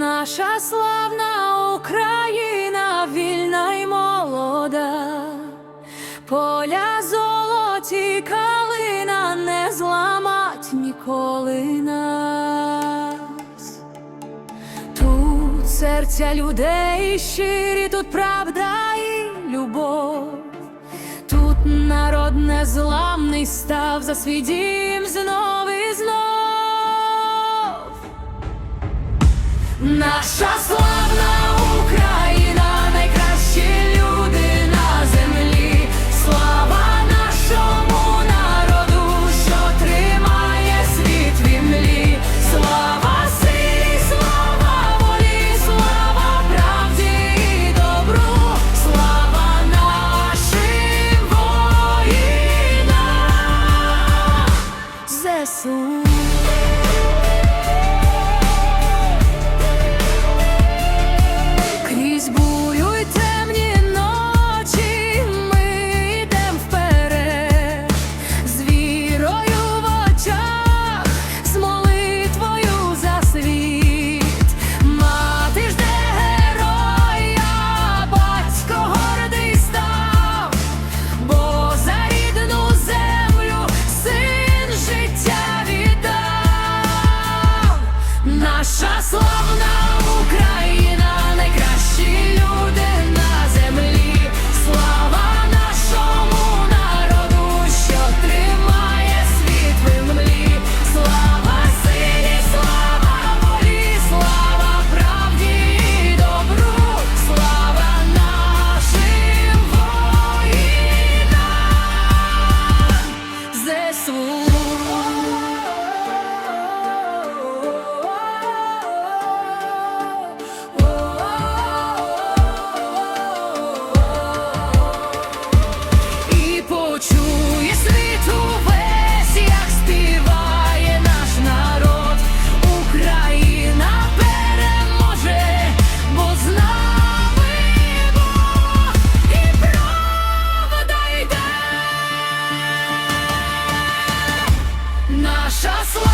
Наша славна Україна, вільна й молода, поля золоті калина не зламать ніколи нас. Тут серця людей щирі, тут правда і любов. Тут народ незламний став за свій дім знов і знов. Наша swoon. наша слава.